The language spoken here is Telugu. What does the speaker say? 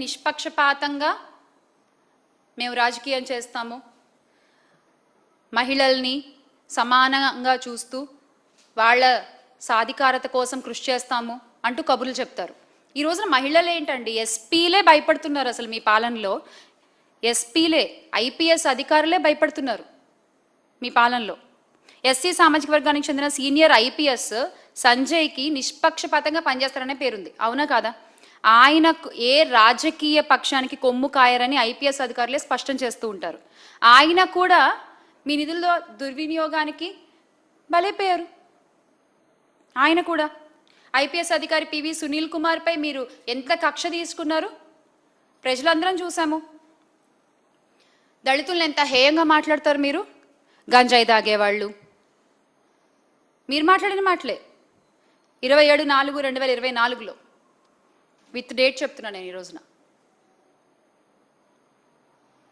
నిష్పక్షపాతంగా మేము రాజకీయం చేస్తాము. మహిళల్ని సమానంగా చూస్తూ వాళ్ళ సాధికారత కోసం కృషి చేస్తాము అంటూ కబుర్లు చెప్తారు. ఈ రోజున మహిళలు ఏంటండి ఎస్పీలే భయపడుతున్నారు అసలు మీ పాలనలో. ఎస్పీలే ఐపీఎస్ అధికారులే భయపడుతున్నారు మీ పాలనలో. ఎస్సీ సామాజిక వర్గానికి చెందిన సీనియర్ ఐపీఎస్ సంజయ్కి నిష్పక్షపాతంగా పనిచేస్తారనే పేరుంది. అవునా కాదా? ఆయన ఏ రాజకీయ పక్షానికి కొమ్ము కాయరని ఐపీఎస్ అధికారులే స్పష్టం చేస్తూ ఉంటారు. ఆయన కూడా మీ నిధులతో దుర్వినియోగానికి బలైపోయారు. ఆయన కూడా. ఐపీఎస్ అధికారి పివి సునీల్ కుమార్పై మీరు ఎంత కక్ష తీసుకున్నారు? ప్రజలందరం చూసాము దళితులను ఎంత హేయంగా మాట్లాడతారు మీరు? గంజాయి తాగేవాళ్ళు. మీరు మాట్లాడిన మాటలే. ఇరవై ఏడు నాలుగు రెండు వేల ఇరవై నాలుగులో విత్ డేట్ చెప్తున్నాను నేను ఈ రోజున.